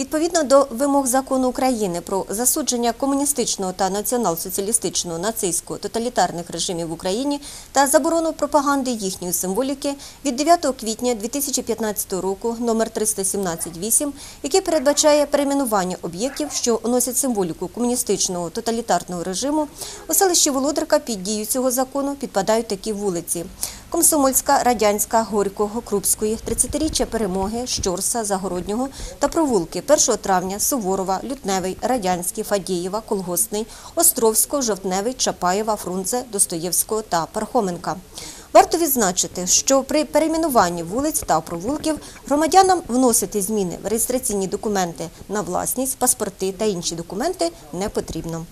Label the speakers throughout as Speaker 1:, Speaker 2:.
Speaker 1: Відповідно до вимог закону України про засудження комуністичного та націонал-соціалістичного нацистського тоталітарних режимів в Україні та заборону пропаганди їхньої символіки від 9 квітня 2015 року номер 317-8, який передбачає перейменування об'єктів, що носять символіку комуністичного тоталітарного режиму, у селищі Володарка під дію цього закону підпадають такі вулиці: Комсомольська, Радянська, Горького, Крупської, 30-річчя Перемоги, Щорса, Загороднього та провулки 1 травня, Суворова, Лютневий, Радянський, Фадієва, Колгосний, Островського, Жовтневий, Чапаєва, Фрунзе, Достоєвського та Пархоменка. Варто відзначити, що при перейменуванні вулиць та провулків громадянам вносити зміни в реєстраційні документи на власність, паспорти та інші документи не потрібно.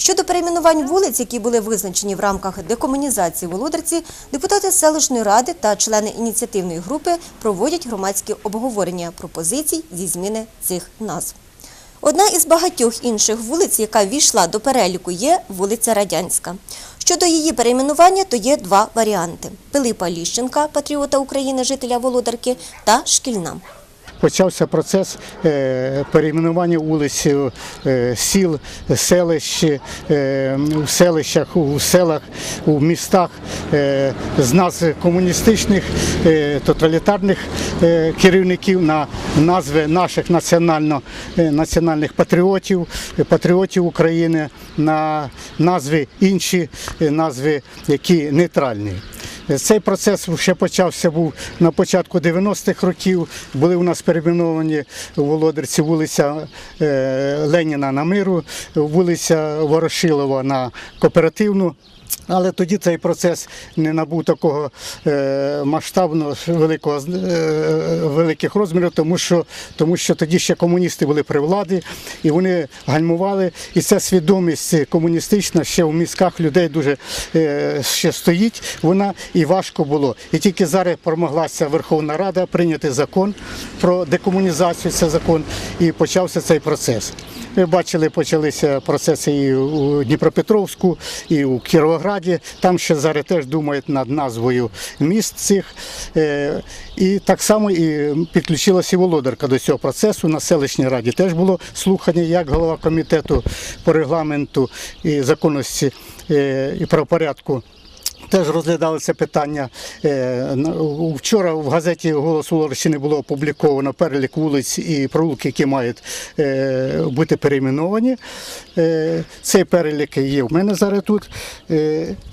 Speaker 1: Щодо перейменувань вулиць, які були визначені в рамках декомунізації Володарці, депутати селищної ради та члени ініціативної групи проводять громадські обговорення пропозицій зі зміни цих назв. Одна із багатьох інших вулиць, яка війшла до переліку, є вулиця Радянська. Щодо її перейменування, то є два варіанти: Пилипа Ліщенка, патріота України, жителя Володарки, та Шкільна.
Speaker 2: Почався процес е, перейменування вулиць, е, сіл, селищ, е, у селищах, у селах, у містах е, з назв комуністичних, е, тоталітарних е, керівників на назви наших національно, е, національних патріотів, е, патріотів України, на назви інші, е, назви, які нейтральні. Цей процес ще почався був на початку 90-х років. Були у нас перейменовані у Володарці вулиця е, Леніна на Миру, вулиця Ворошилова на Кооперативну. Але тоді цей процес не набув такого е, масштабного великого е, великих розмірів, тому що тому що тоді ще комуністи були при владі і вони гальмували. І ця свідомість комуністична ще в мізках людей дуже е, ще стоїть. Вона і важко було. І тільки зараз промоглася Верховна Рада прийняти закон про декомунізацію. Це закон, і почався цей процес. Ви бачили, почалися процеси і у Дніпропетровську, і у Кіровограді. Там ще зараз теж думають над назвою міст цих. Е, І так само і підключилася Володарка до цього процесу. На селищній раді теж було слухання, як голова комітету по регламенту і законності е, і правопорядку. Теж розглядали це питання. Е, Вчора в газеті Голос Волорщини було опубліковано перелік вулиць і провулки, які мають е, бути перейменовані. Е, Цей перелік є в мене зараз тут.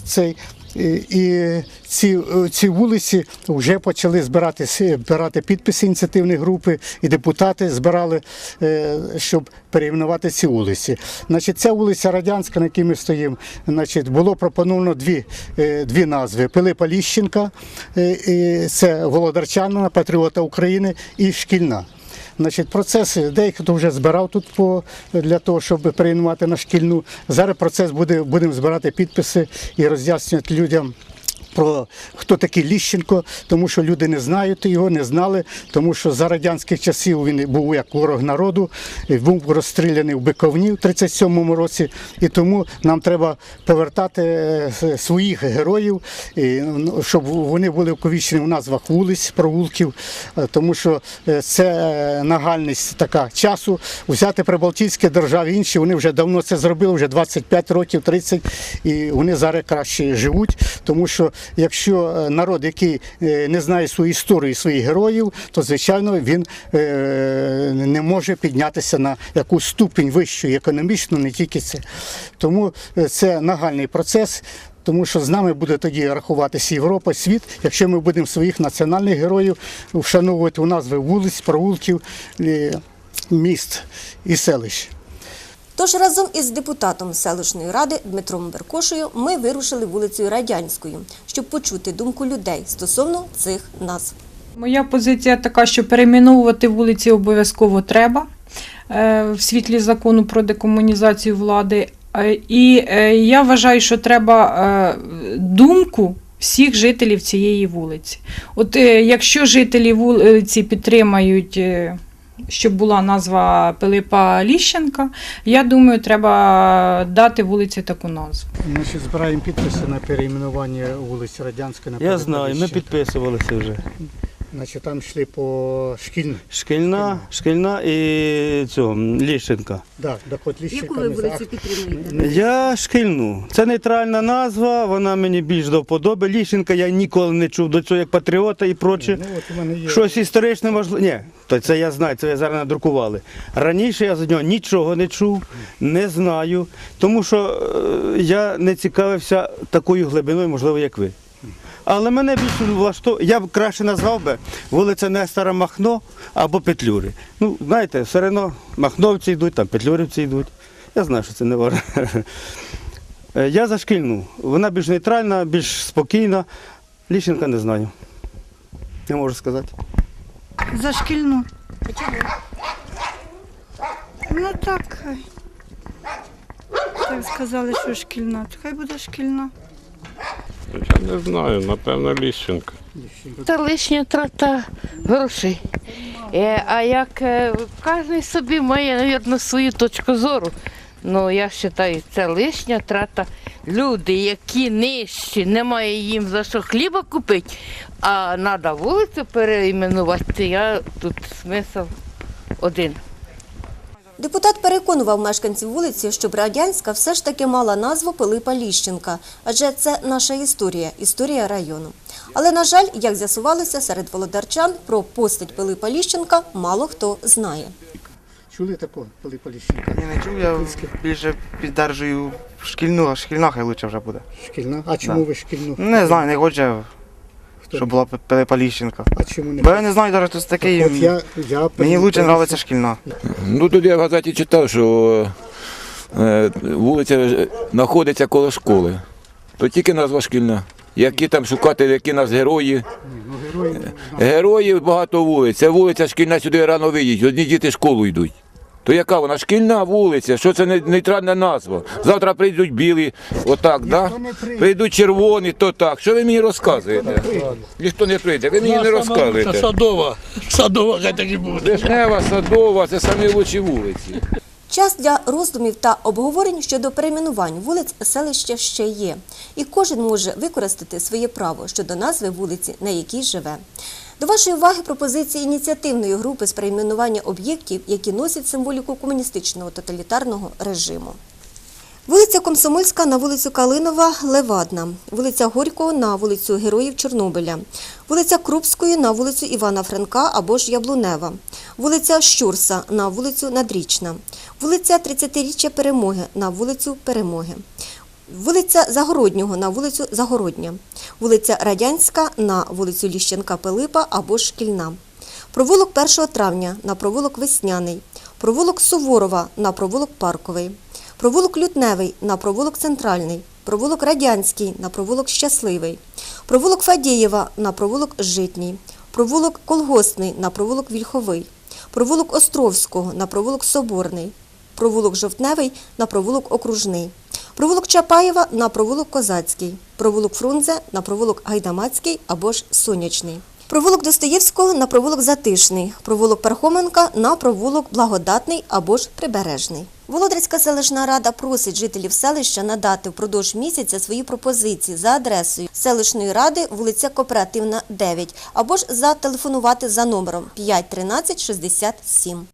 Speaker 2: Цей. І- ці, ці вулиці вже почали збирати, збирати підписи ініціативної групи, і депутати збирали, е, щоб перейменувати ці вулиці. Значить, ця вулиця Радянська, на якій ми стоїмо, значить, було пропоновано дві, е, дві назви: Пилипа Ліщенка, е, це Володарчанина, патріота України, і шкільна. Значить, процес деякі хто вже збирав тут по для того, щоб перейменувати на шкільну. Зараз процес буде будемо збирати підписи і роз'яснювати людям. Про хто такий Ліщенко, тому що люди не знають його, не знали, тому що за радянських часів він був як ворог народу, був розстріляний в Биковні в 37-му році. І тому нам треба повертати е, своїх героїв, ну, щоб вони були вковічені в назвах вулиць, провулків, е, тому що е, це нагальність така часу. Взяти прибалтійські держави інші, вони вже давно це зробили, вже 25 років, 30, і вони зараз краще живуть, тому що якщо е, народ, який е, не знає свою історію, своїх героїв, то звичайно він е, не може піднятися на якусь ступінь вищу економічну, не тільки це. Тому це нагальний процес. Тому що з нами буде тоді рахуватися Європа, світ, якщо ми будемо своїх національних героїв вшановувати у назви вулиць, провулків, міст і селищ.
Speaker 1: Тож разом із депутатом селищної ради Дмитром Беркошею ми вирушили вулицею Радянською, щоб почути думку людей стосовно цих назв.
Speaker 3: Моя позиція така, що перейменовувати вулиці обов'язково треба е, в світлі закону про декомунізацію влади. Е, І е, я вважаю, що треба думку всіх жителів цієї вулиці. От якщо жителі вулиці підтримають. Щоб була назва Пилипа Ліщенка, я думаю, треба дати вулиці таку назву.
Speaker 2: Ми ще збираємо підписи на перейменування вулиці Радянської на
Speaker 4: Я знаю, ми підписувалися вже.
Speaker 2: Значить, там йшли по шкільній.
Speaker 4: Шкільна, шкільна і цього, Ліщенка.
Speaker 2: Да, до Котліщика.
Speaker 1: Яку ви вулицю підтримуєте?
Speaker 4: Я шкільну. Це нейтральна назва, вона мені більш до вподоби. Ліщенка я ніколи не чув до цього як патріота і проче.
Speaker 2: Ну, от у мене є.
Speaker 4: Щось історичне можливо. Ні, то це я знаю, це я зараз надрукували. Раніше я за нього нічого не чув, не знаю, тому що е, я не цікавився такою глибиною, можливо, як ви. Але мене більше влаштовує, я б краще назвав би вулиця Нестора Махно або Петлюри. Ну, знаєте, все одно махновці йдуть, там петлюрівці йдуть. Я знаю, що це не важливо. Е, Я за шкільну. Вона більш нейтральна, більш спокійна. Ліщенка не знаю. Не можу сказати.
Speaker 5: За шкільну. Ну так. хай. Так сказали, що шкільна. то Хай буде шкільна.
Speaker 6: Я не знаю, напевно, Ліщенка.
Speaker 7: Та лишня трата грошей. Е, А як е, кожен собі має, мабуть, свою точку зору. Ну, я вважаю, це лишня трата. Люди, які нижчі, немає їм за що хліба купити, а треба вулицю переіменувати, я тут смисл один.
Speaker 1: Депутат переконував мешканців вулиці, щоб Радянська все ж таки мала назву Пилипа Ліщенка, адже це наша історія, історія району. Але, на жаль, як з'ясувалося, серед володарчан про постать Пилипа Ліщенка мало хто знає.
Speaker 2: Чули такого Пилипа Ліщенка?
Speaker 8: Я не чув, я більше піддержую шкільну, а шкільна хай лучше вже буде.
Speaker 2: Шкільна? А чому ви шкільну?
Speaker 8: Не знаю, не хоче,
Speaker 2: Хто?
Speaker 8: щоб була Пилипа
Speaker 2: А чому не
Speaker 8: Бо я не знаю навіть, хто це такий.
Speaker 2: От я, я
Speaker 8: Мені лучше подобається шкільна.
Speaker 9: Ну тут я в газеті читав, що е, вулиця знаходиться коло школи. То тільки назва шкільна. Які там шукати, які нас герої.
Speaker 2: Ну, герої,
Speaker 9: Героїв багато вулиць. Це вулиця шкільна сюди рано виїдуть. Одні діти в школу йдуть. То яка вона? Шкільна вулиця, що це нейтральна назва. Завтра прийдуть білі, отак, да? прийдуть червоні, то так. Що ви мені розказуєте? Ніхто не прийде, ви мені не розказуєте.
Speaker 10: Садова. Садова хай так і буде.
Speaker 9: Вишнева, садова, це самі лучші вулиці.
Speaker 1: Час для роздумів та обговорень щодо перейменувань вулиць селища ще є, і кожен може використати своє право щодо назви вулиці, на якій живе. До вашої уваги пропозиції ініціативної групи з перейменування об'єктів, які носять символіку комуністичного тоталітарного режиму. Вулиця Комсомольська на вулицю Калинова Левадна, вулиця Горького на вулицю Героїв Чорнобиля, вулиця Крупської на вулицю Івана Франка або ж Яблунева, вулиця Щурса на вулицю Надрічна, вулиця 30-річчя Перемоги на вулицю Перемоги, вулиця Загороднього на вулицю Загородня, вулиця Радянська на вулицю Ліщенка Пилипа або Шкільна, провулок 1 травня на провулок Весняний, провулок Суворова на провулок Парковий. Провулок Лютневий на провулок Центральний, провулок Радянський на провулок Щасливий, провулок Фадієва на провулок Житній, провулок Колгосний на провулок Вільховий, провулок Островського на провулок Соборний, провулок Жовтневий на провулок Окружний, провулок Чапаєва на провулок Козацький, провулок Фрунзе на провулок Гайдамацький або ж Сонячний. Провулок Достоєвського на провулок Затишний, провулок Пархоменка на провулок Благодатний або ж Прибережний. Володарська селищна рада просить жителів селища надати впродовж місяця свої пропозиції за адресою селищної ради, вулиця Кооперативна, 9, або ж зателефонувати за номером 5 13 67.